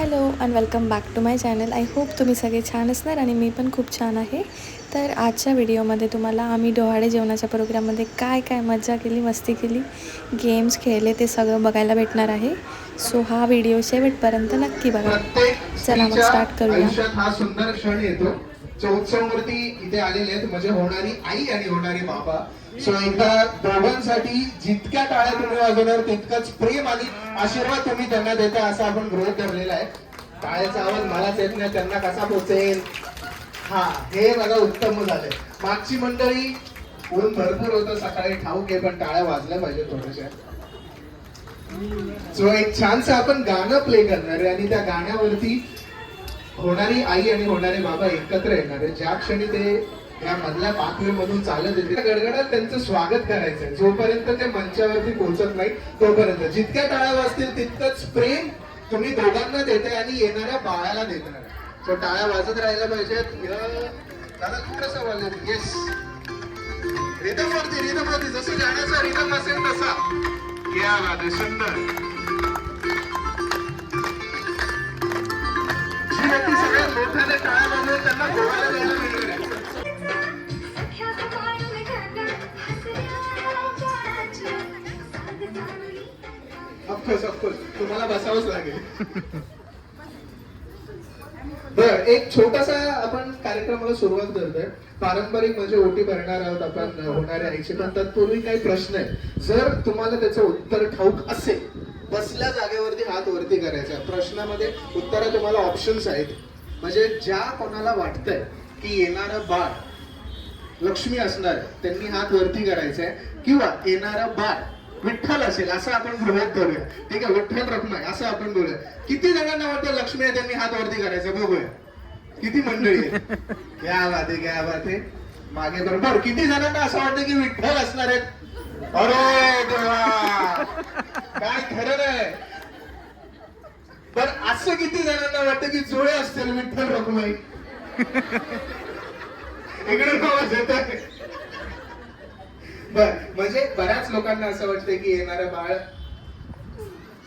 Hello and welcome back to my channel. I hope तुम्ही सगळे छान असणार आणि मी पण खूप छान आहे. तर आजच्या व्हिडिओमध्ये तुम्हाला आम्ही डोहाळे जेवणाच्या प्रोग्राममध्ये काय काय मजा केली मस्ती केली गेम्स खेळले ते सगळं बघायला भेटणार आहे. सो हा व्हिडिओ शेवटपर्यंत नक्की बघा. चला मग start करूया. हा सुंदर क्षण येतो. इथे आलेले आहेत म्हणजे होणारी आई आणि होणारी बाबा सो एकदा दोघांसाठी जितक्या टाळ्या तुम्ही वाजवणार तितकंच प्रेम आणि आशीर्वाद तुम्ही त्यांना देता असं आपण गृहित धरलेला आहे. टाळ्याचा आवाज मलाच येत नाही त्यांना कसा पोचेल? हा हे बघा उत्तम झालंय मागची मंडळी ऊन भरपूर होतं सकाळी ठाऊक आहे पण टाळ्या वाजल्या पाहिजे थोड्याशा. सो एक छानसं आपण गाणं प्ले करणार आहे आणि त्या गाण्यावरती होणारी आई आणि होणारे बाबा एकत्र येणार आहे. ज्या क्षणी ते या मधल्या बातमी मधून चालत येते. गडगडात त्यांचं स्वागत करायचं जोपर्यंत ते मंचावरती पोहोचत नाही तोपर्यंत. जितक्या टाळ्या वाजतील तितकंच प्रेम तुम्ही दोघांना देताय आणि येणाऱ्या बाळाला देणार सो टाळ्या वाजत राहायला पाहिजेत य- दादा थोडंसं वाजत येस रिदम वरती रिदम वरती. जसं गाण्याचा रिदम असेल तसा. या वादे सुंदर. जी व्यक्ती सगळ्यात मोठ्याने टाळ्या वाजवेल त्यांना गोव्याला जायला ऑफकोर्स ऑफकोर्स तुम्हाला बसावंच लागेल. बर एक छोटासा आपण कार्यक्रमाला सुरुवात करतोय. पारंपरिक म्हणजे ओटी भरणार आहोत आपण होणाऱ्या आईची. पण तत्पूर्वी काही प्रश्न आहे जर तुम्हाला त्याचं उत्तर ठाऊक असेल बसल्या जागेवरती हात वरती करायचा. प्रश्नामध्ये उत्तर तुम्हाला ऑप्शन्स आहेत. म्हणजे ज्या कोणाला वाटतंय की येणारं बाळ लक्ष्मी असणार त्यांनी हात वरती करायचा आहे किंवा येणारं बाळ विठ्ठल असेल असं आपण गृहित धरूया. ठीक आहे विठ्ठल रखमाय असं आपण बोलूया. किती जणांना वाटतं लक्ष्मी आहे त्यांनी हात वरती करायचं बघूया. किती मंडळी आहे क्या घ्या आहे क्या बात मागे बरोबर किती जणांना असं वाटतं की विठ्ठल असणार आहेत? अरे देवा! काय खरं नाही. पण असं किती जणांना वाटतं की जोळे असतील विठ्ठल रखमाई? इकडे आवाज येत आहे बर म्हणजे बऱ्याच लोकांना असं वाटतं की येणारं बाळ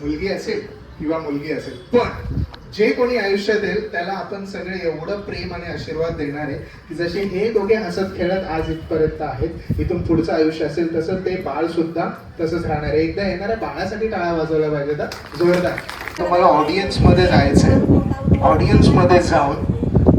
मुलगी असेल किंवा मुलगी असेल. पण जे कोणी आयुष्यात येईल त्याला आपण सगळे एवढं प्रेम आणि आशीर्वाद देणार आहे की जसे हे दोघे हसत खेळत आज इथपर्यंत आहेत इथून पुढचं आयुष्य असेल तसं ते बाळ सुद्धा तसंच राहणार आहे. एकदा येणाऱ्या बाळासाठी टाळा वाजवल्या पाहिजे तर जोरदार. तुम्हाला ऑडियन्समध्ये जायचंय. ऑडियन्समध्ये जाऊन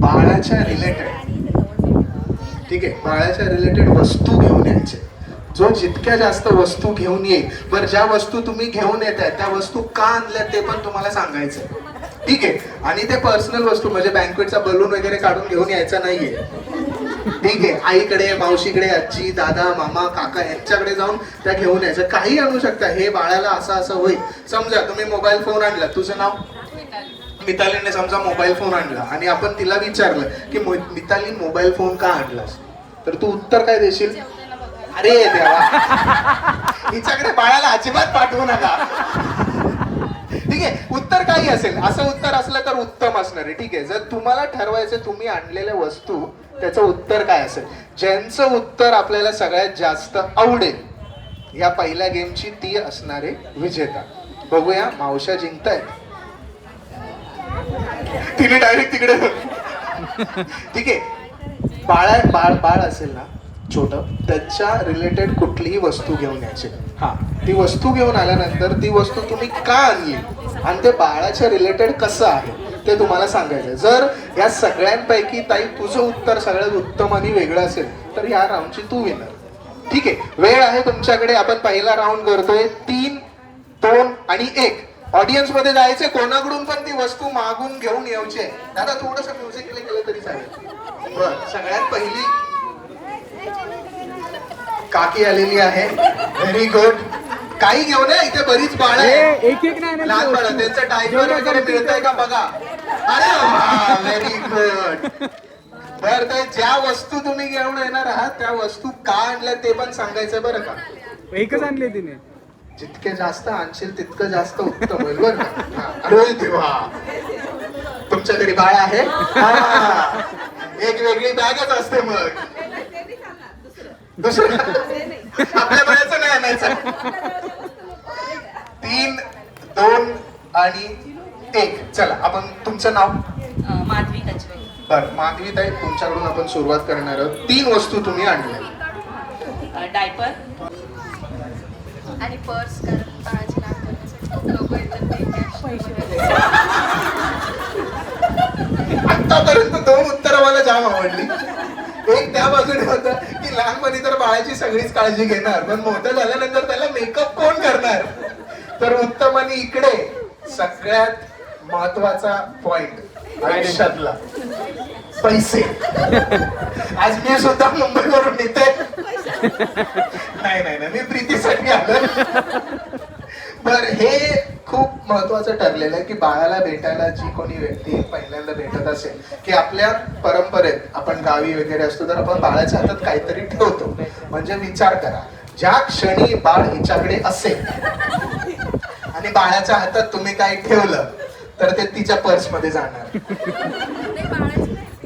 बाळाच्या रिलेटेड ठीक आहे बाळाच्या रिलेटेड वस्तू घेऊन यायचे जो जितक्या जास्त वस्तू घेऊन येईल बरं ज्या वस्तू तुम्ही घेऊन येत आहे त्या वस्तू का आणल्या ते पण तुम्हाला सांगायचं ठीक आहे? आणि ते पर्सनल वस्तू म्हणजे बँकवेटचा बलून वगैरे काढून घेऊन यायचा नाहीये. ठीक आहे? आईकडे मावशीकडे आजी दादा मामा काका यांच्याकडे जाऊन त्या घेऊन यायचं. काही आणू शकता. हे बाळाला असं असं होईल. समजा तुम्ही मोबाईल फोन आणला. तुझं नाव? मितालीने समजा मोबाईल फोन आणला. आणि आपण तिला विचारलं की मिताली मोबाईल फोन का आणलास? तर तू उत्तर काय देशील? अरे देवा. हिच्याकडे बाळाला अजिबात पाठवू नका. ठीक आहे उत्तर काही असेल. असं उत्तर असलं तर उत्तम असणार आहे. ठीक आहे जर तुम्हाला ठरवायचं तुम्ही आणलेल्या वस्तू त्याचं उत्तर काय असेल? ज्यांचं उत्तर आपल्याला सगळ्यात जास्त आवडेल या पहिल्या गेमची ती असणारे विजेता. बघूया मावशा जिंकतायत. तिने डायरेक्ट तिकडे ठीक आहे. बाळा बाळ बाळ असेल ना छोट त्याच्या रिलेटेड कुठलीही वस्तू घेऊन यायची. हा. ती वस्तू घेऊन आल्यानंतर ती वस्तू तुम्ही का आणली? आणि ते बाळाच्या रिलेटेड कसं आहे? ते तुम्हाला सांगायचं जर या सगळ्यांपैकी ताई तुझं उत्तर सगळ्यात उत्तम आणि वेगळं असेल तर या राऊंडची तू विनर ठीक आहे? वेळ आहे तुमच्याकडे. आपण पहिला राऊंड करतोय. तीन दोन आणि एक. ऑडियन्समध्ये जायचे. कोणाकडून पण ती वस्तू मागून घेऊन यायची. दादा थोडस म्युझिक केलं तरी चालेल. सगळ्यात पहिली काकी आलेली आहे. व्हेरी गुड काही घेऊन या इथे बरीच बाळ आहे एक एक नाही लहान बाळ त्यांचं डायपर वगैरे मिळतंय का बघा. अरे व्हेरी गुड बर तर ज्या वस्तू तुम्ही घेऊन येणार आहात त्या वस्तू का आणल्या ते पण सांगायचं बरं का? एकच आणले तिने. जितके जास्त आणशील तितकं जास्त उत्तम होईल बरं का. अरे देवा. तुमच्या घरी बाळ आहे? हा. एक वेगळी बॅगच असते मग. दुसरं? आपल्या बाळाचं नाही. आणायचं तीन दोन आणि एक. चला आपण तुमचं नाव? माधवी बर माधवी ताई तुमच्याकडून आपण सुरुवात करणार आहोत. तीन वस्तू तुम्ही आणल्या. डायपर. आणि पर्स आतापर्यंत दोन उत्तर मला जाम आवडली. एक त्या बाजूने होतं लहानपणी तर बाळाची सगळीच काळजी घेणार पण मोठं झाल्यानंतर त्याला मेकअप कोण करणार? तर उत्तम आणि इकडे सगळ्यात महत्त्वाचा पॉइंट आयुष्यातला पैसे. आज मी सुद्धा मुंबईवरून येते. नाही नाही नाही मी प्रीतीसाठी आलो बर हे महत्वाचं ठरलेलं आहे की बाळाला भेटायला जी कोणी व्यक्ती पहिल्यांदा भेटत असेल की आपल्या परंपरेत आपण गावी वगैरे असतो तर आपण बाळाच्या हातात काहीतरी ठेवतो. म्हणजे विचार करा. ज्या क्षणी बाळ हिच्याकडे असेल आणि बाळाच्या हातात तुम्ही काही ठेवलं तर ते तिच्या पर्समध्ये जाणार.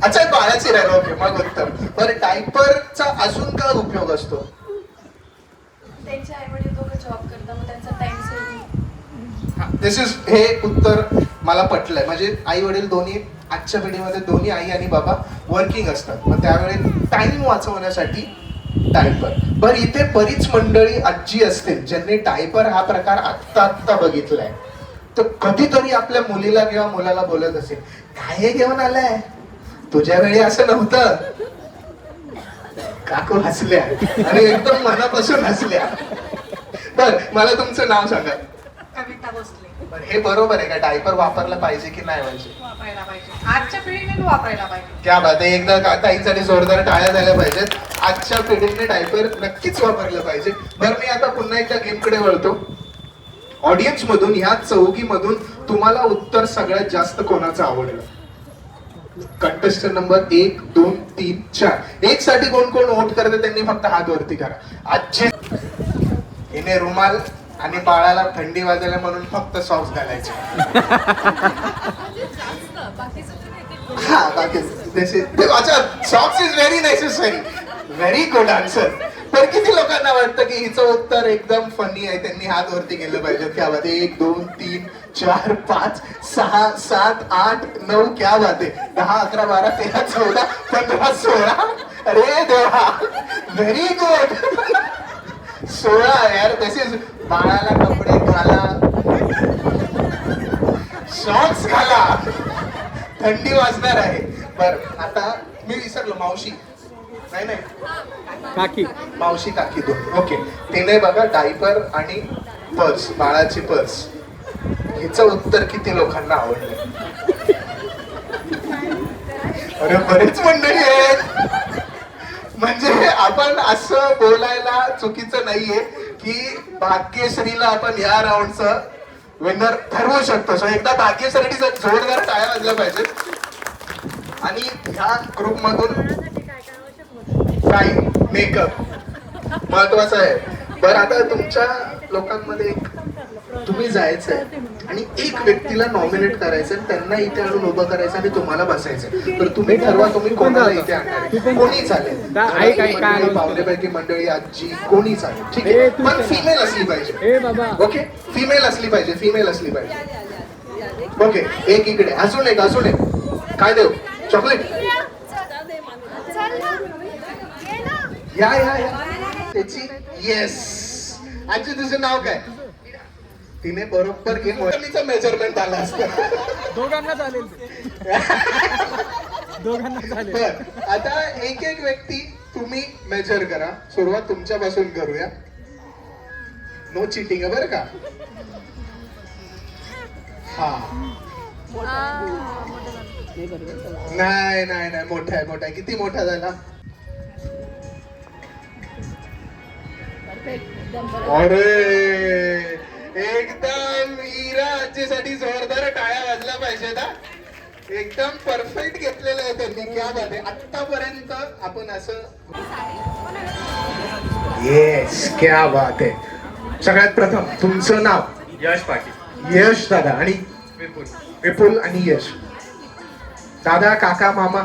अच्छा बाळाची राहिलं ओके मग उत्तम. बरं डायपरचा अजून काय उपयोग असतो? त्यांच्या आई वडील दोघं जॉब करतात मग त्यांचा टाइम सेव्हिंग दिस इज हे उत्तर मला पटलंय. म्हणजे आई वडील दोन्ही आजच्या पिढीमध्ये दोन्ही आई आणि बाबा वर्किंग असतात. मग त्यावेळी टाइम वाचवण्यासाठी डायपर बर इथे बरीच मंडळी आजी असतील ज्यांनी डायपर हा प्रकार आत्ता आत्ता बघितलाय. तर कधीतरी आपल्या मुलीला किंवा मुलाला बोलत असेल काय हे घेऊन आलाय? तुझ्या वेळी असं नव्हतं. काकू हसल्या आणि एकदम मनापासून हसल्या. बर मला तुमचं नाव सांगा. कविता भोसले हे बरोबर आहे का? डायपर वापरला पाहिजे की नाही पाहिजे? वापरायला पाहिजे. आजच्या पिढीने वापरायला पाहिजे. क्या बात आहे एकदा का- ताईंसाठी जोरदार टाळ्या झाल्या पाहिजेत. आजच्या पिढीने डायपर नक्कीच वापरलं पाहिजे. बरं मी आता पुन्हा एकदा गेमकडे वळतो. ऑडियन्स मधून ह्या चौकी मधून तुम्हाला उत्तर सगळ्यात जास्त कोणाचं आवडलं? कंटेस्टंट नंबर एक दोन तीन चार. एक साठी कोण कोण वोट करते त्यांनी फक्त हात वरती करा. आजचे हिने रुमाल आणि बाळाला थंडी वाजायला म्हणून फक्त सॉक्स घालायचे. हा socks is very necessary very good answer तर किती लोकांना वाटतं की हिचं उत्तर एकदम फनी आहे? त्यांनी हात वरती गेलं पाहिजे. क्या बात एक दोन तीन चार पाच सहा सात आठ नऊ क्या बात आहे? दहा अकरा बारा तेरा चौदा पंधरा सोळा. अरे देवा! व्हेरी गुड सोळा यार तसेच बाळाला कपडे घाला. शॉर्ट्स घाला. थंडी वाजणार आहे. बर आता मी विसरलो मावशी. नाही नाही. काकी. मावशी काकी दोन. ओके तिने बघा डायपर आणि पर्स बाळाची पर्स हिचं उत्तर किती लोकांना आवडलं? अरे बरेच मंडळी आहेत. म्हणजे आपण असं बोलायला चुकीचं नाहीये की भाग्यश्रीला आपण या राऊंडचं विनर ठरवू शकतो. सो एकदा भाग्यश्रीसाठी जोरदार टाळ्या वाजल्या पाहिजे आणि ह्या ग्रुप मधून काय मेकअप महत्वाचं आहे. बरं आता तुमच्या लोकांमध्ये तुम्ही तुम्ही जायचंय. आणि एक व्यक्तीला नॉमिनेट करायचं त्यांना इथे आणून उभं करायचं आणि तुम्हाला बसायचं. तर तुम्ही ठरवा तुम्ही कोणाला इथे आणणार. आहे. कोणी चालेल? पाहुणेपैकी मंडळी आजी कोणी चालेल? ठीक आहे? पण. फिमेल असली पाहिजे. ए बाबा. ओके फिमेल असली पाहिजे फिमेल असली पाहिजे. ओके एक इकडे. अजून एक अजून एक. काय देऊ? चॉकलेट या या या त्याची येस आजी तुझं नाव काय? तिने बरोबर गेम मेजरमेंट आला असतं. दोघांना चालेल. दोघांना चालेल आता एक एक व्यक्ती तुम्ही मेजर करा. सुरुवात तुमच्यापासून करूया. नो चिटिंग आहे बरं का? हा. नाही नाही नाही. मोठा आहे मोठा आहे. किती मोठा झाला? अरे! एकदम इरा आजीसाठी जोरदार टाळ्या वाजल्या पाहिजेत हा. एकदम परफेक्ट घेतलेलं आहे त्यांनी. क्या बात आहे. आतापर्यंत आपण असं येस क्या बात आहे. सगळ्यात प्रथम तुमचं नाव? यश पाटील. यश दादा आणि विपुल. विपुल आणि यश. दादा काका मामा?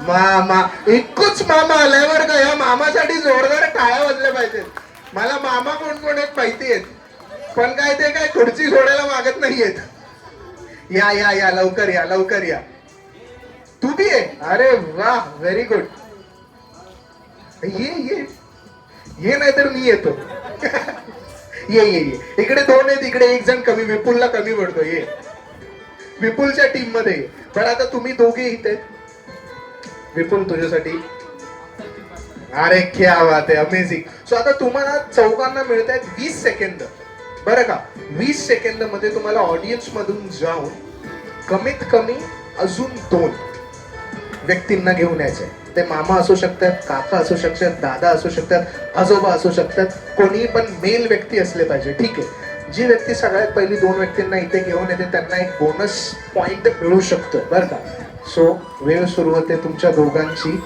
मामा. एकच मामा आलाय बरं का. या मामासाठी जोरदार टाळ्या वाजल्या पाहिजेत. मला मामा कोण कोण आहेत माहिती आहेत? पण काय ते काय खुर्ची सोडायला मागत नाहीयेत. या या या लवकर या लवकर या. तू बी ये. अरे वा व्हेरी गुड ये ये. ये नाही तर मी येतो. ये ये ये. इकडे दोन आहेत इकडे एक जण कमी विपुलला कमी पडतो ये. विपुलच्या टीममध्ये पण आता तुम्ही दोघे इथे. विपुल तुझ्यासाठी. अरे क्या बात आहे अमेझिंग सो आता तुम्हाला चौघांना मिळत आहेत वीस सेकंद बरं का वीस सेकंदमध्ये तुम्हाला ऑडियन्स मधून जाऊन कमीत कमी अजून दोन व्यक्तींना घेऊन यायचे ते मामा असू शकतात काका असू शकतात दादा असू शकतात आजोबा असू शकतात कोणी पण मेल व्यक्ती असले पाहिजे. ठीक आहे. जी व्यक्ती सगळ्यात पहिली दोन व्यक्तींना इथे घेऊन येते त्यांना एक बोनस पॉइंट मिळू शकतो. बरं का? सो वेळ सुरू होते तुमच्या दोघांची.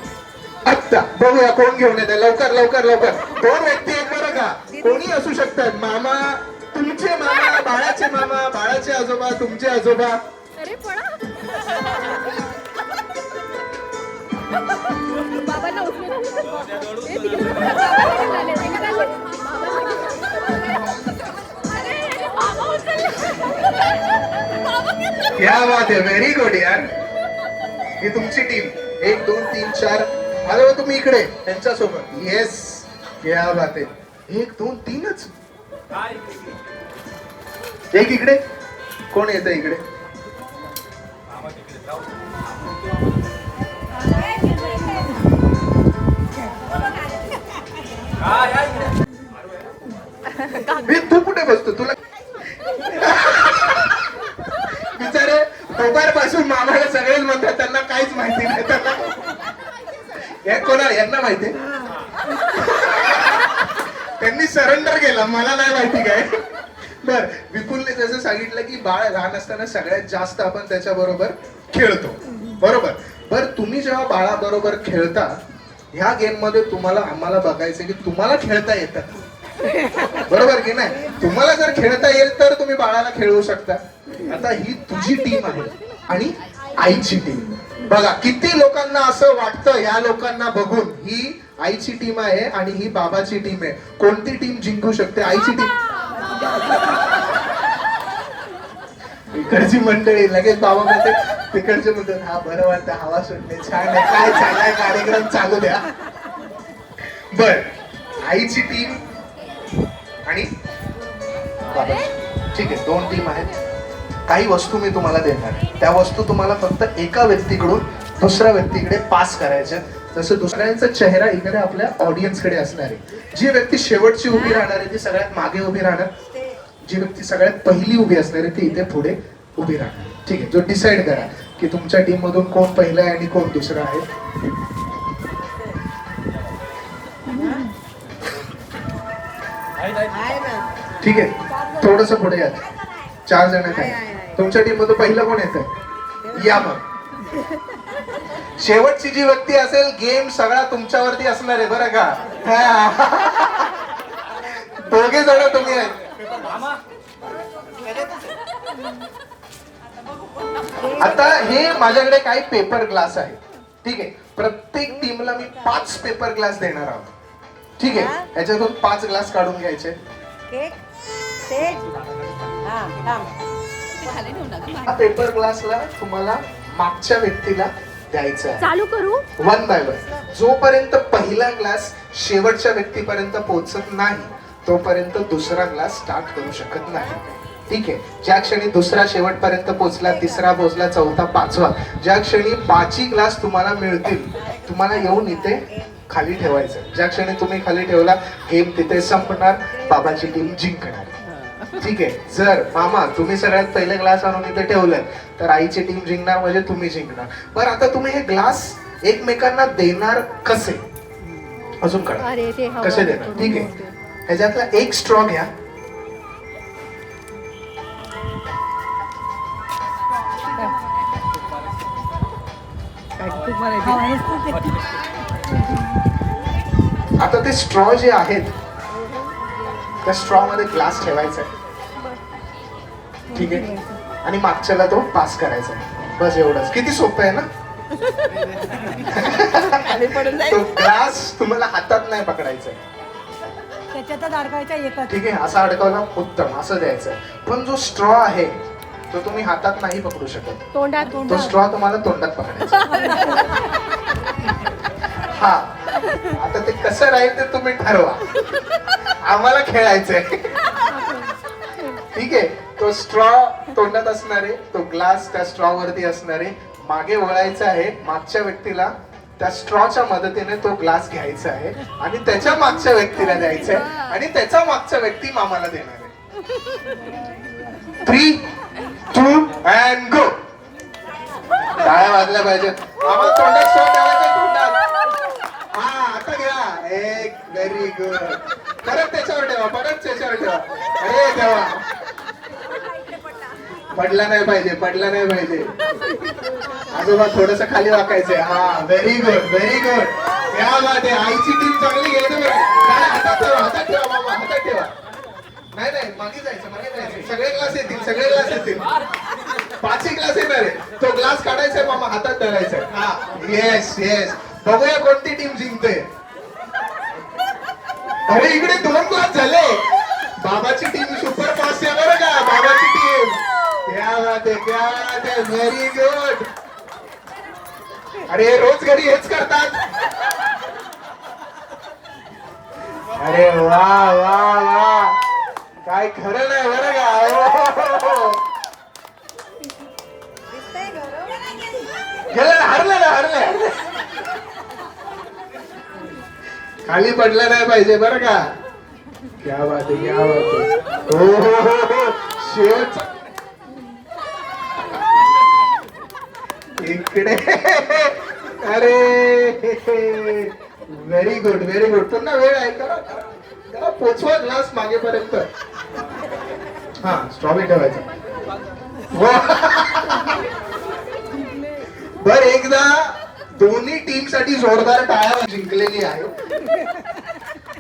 आत्ता बघूया कोण घेऊन येते. लवकर लवकर लवकर. दोन व्यक्ती आहेत बरं का? कोणी असू शकतात. मामा तुमचे मामा बाळाचे मामा बाळाचे आजोबा तुमचे आजोबा. अरे बाबांना. क्या बात आहे व्हेरी गुड यार. ही तुमची टीम एक दोन तीन चार. आले तुम्ही इकडे त्यांच्यासोबत. येस क्या बात आहे एक दोन तीनच. एक इकडे. कोण येत इकडे? मी तू कुठे बसतो? तुला बिचारे दुपारपासून मामाला सगळेच म्हणतात त्यांना काहीच माहिती नाही त्यांना हे कोणा यांना माहिती त्यांनी सरेंडर केला. मला नाही माहिती काय. बर विपुलने जसं सांगितलं की बाळ लहान असताना सगळ्यात जास्त आपण त्याच्या बरोबर खेळतो. बरोबर? बर तुम्ही जेव्हा बाळाबरोबर खेळता ह्या गेममध्ये तुम्हाला आम्हाला बघायचं की तुम्हाला खेळता येतात बरोबर की नाही? तुम्हाला जर खेळता येईल तर तुम्ही बाळाला खेळवू शकता. आता ही तुझी टीम आहे आणि आईची टीम बघा किती लोकांना असं वाटतं या लोकांना बघून ही आईची टीम आहे आणि ही बाबाची टीम आहे. कोणती टीम जिंकू शकते? आईची टीम. इकडची मंडळी लगेच बाबा म्हणते तिकडचे म्हणतात हा बरं वाटतं हवा सुटणे छान आहे काय चाललाय कार्यक्रम चालू द्या. बर आईची टीम आणि ठीक आहे दोन टीम आहेत. काही वस्तू मी तुम्हाला देणार आहे. त्या वस्तू तुम्हाला फक्त एका व्यक्तीकडून दुसऱ्या व्यक्तीकडे पास करायच्या तसं दुसऱ्यांचा चेहरा इकडे आपल्या ऑडियन्सकडे असणार आहे. जी व्यक्ती शेवटची उभी राहणार आहे ती सगळ्यात मागे उभी राहणार. जी व्यक्ती सगळ्यात पहिली उभी असणार आहे ती इथे पुढे उभी राहणार. ठीक आहे जो डिसाईड करा की तुमच्या टीम मधून कोण पहिला आहे आणि कोण दुसरा आहे. ठीक आहे थोडस पुढे या. चार जण काय तुमच्या टीम मधून पहिलं कोण येत या मग. शेवटची जी व्यक्ती असेल गेम सगळा तुमच्यावरती असणार आहे बरं का? हा. दोघे जण तुम्ही आहेत. आता हे माझ्याकडे काही पेपर ग्लास आहे. ठीक आहे. प्रत्येक टीमला मी पाच पेपर ग्लास देणार आहोत. ठीक आहे. याच्यातून पाच ग्लास काढून घ्यायचे. पेपर ग्लासला तुम्हाला मागच्या व्यक्तीला द्यायचा चालू करू? वन बाय वन जोपर्यंत पहिला ग्लास शेवटच्या व्यक्तीपर्यंत पोहोचत नाही तोपर्यंत दुसरा ग्लास स्टार्ट करू शकत नाही. ठीक आहे? ज्या क्षणी दुसरा शेवटपर्यंत पोहोचला तिसरा पोहोचला चौथा पाचवा ज्या क्षणी पाचही ग्लास तुम्हाला मिळतील तुम्हाला येऊन इथे खाली ठेवायचं. ज्या क्षणी तुम्ही खाली ठेवला गेम तिथे संपणार बाबाची टीम जिंकणार. ठीक आहे? जर मामा तुम्ही सगळ्यात पहिले ग्लास आणून इथे ठेवलं तर आईची टीम जिंकणार म्हणजे तुम्ही जिंकणार. बरं आता तुम्ही हे ग्लास एकमेकांना देणार कसे? अजून हवा कसे देणार? ठीक आहे. ह्याच्यातला एक स्ट्रॉ घ्या. आता ते स्ट्रॉ जे आहेत त्या स्ट्रॉ मध्ये ग्लास ठेवायचा आहे. ठीक आहे? आणि मागच्याला तो पास करायचा. आहे बस एवढंच. किती सोपं आहे ना? तो ग्लास तुम्हाला हातात नाही पकडायचा. आहे त्याच्यातच अडकायचा एकच. ठीक आहे असा अडकवला उत्तम असं द्यायचं. पण जो स्ट्रॉ आहे तो तुम्ही हातात नाही पकडू शकत. तोंडात तो तोंडात. स्ट्रॉ तुम्हाला तोंडात पकडायचा. हा. आता ते कसं राहील ते तुम्ही ठरवा. आम्हाला खेळायचंय. ठीक आहे? तो स्ट्रॉ तोंडात असणारे तो ग्लास त्या स्ट्रॉ वरती असणारे मागे वळायचा आहे मागच्या व्यक्तीला त्या स्ट्रॉच्या मदतीने तो ग्लास घ्यायचा आहे आणि त्याच्या मागच्या व्यक्तीला द्यायचा आहे आणि त्याचा मागचा व्यक्ती मामाला देणार आहे. थ्री टू अँड गो टाळ्या वाजल्या पाहिजेत. मामा तोंडात स्ट्रॉ द्यायचा तोंडात. हा आता घ्या. एक व्हेरी गुड परत त्याच्यावर ठेवा परत त्याच्यावर ठेवा. अरे देवा. पडला नाही पाहिजे पडला नाही पाहिजे. आजोबा थोडस खाली वाकायचंय हा व्हेरी गुड व्हेरी गुड त्या बात आहे. आईची टीम चांगली घ्यायचं बरं हातात ठेवा हातात ठेवा बाबा हातात ठेवा. नाही नाही मागे जायचं मागे जायचं. सगळे क्लास येतील सगळे क्लास येतील. पाचही क्लास येणार आहे. तो ग्लास काढायचा मामा हातात धरायचा हा येस येस बघूया कोणती टीम जिंकते अरे इकडे दोन क्लास झाले. बाबाची टीम सुपर फास्ट आहे बरं का? बाबाची टीम क्या बात आहे क्या बात आहे व्हेरी गुड अरे रोज घरी हेच करतात. अरे वा वा वा. काय खरं नाही बरं का? हरलं ना हरलं हरलं. खाली पडलं नाही पाहिजे बरं का? क्या बात आहे क्या बात आहे हो हो हो. हो अरे व्हेरी गुड व्हेरी गुड पुन्हा वेळ आहे करा पोचवा ग्लास मागेपर्यंत. हा स्ट्रॉबेरी ठेवायचा. बर एकदा दोन्ही टीमसाठी जोरदार टाळ्या जिंकलेली आहे.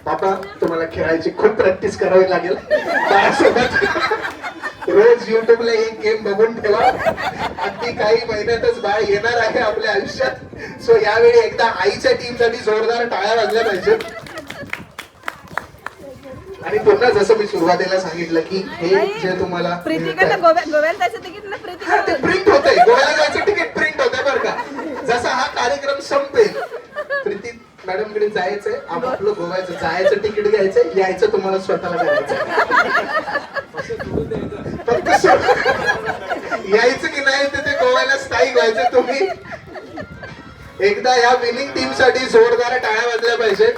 बाबा तुम्हाला खेळायची खूप प्रॅक्टिस करावी लागेल. बाळासोबत. रोज युट्यूबला एक गेम बघून ठेवा. अगदी काही महिन्यातच बाळ येणार आहे आपल्या आयुष्यात. सो यावेळी एकदा आईच्या टीमसाठी जोरदार टाळ्या वाजल्या पाहिजेत. आणि पुन्हा जसं मी सुरुवातीला सांगितलं की हे जे तुम्हाला प्रीतिकाला मिळतंय, गोव्या गोव्याला जायचं तिकीट प्रिंट होतंय. गोव्याला जायचं तिकीट प्रिंट होतंय बरं का. जसा हा कार्यक्रम संपेल प्रीती मॅडमकडे जायचंय आपलं गोव्याचं जायचं तिकीट घ्यायचं यायचं तुम्हाला स्वतःला करायचं यायचं की नाही ते गोव्याला स्थायिक व्हायचं तुम्ही. एकदा या विनिंग टीमसाठी जोरदार टाळ्या वाजल्या पाहिजेत.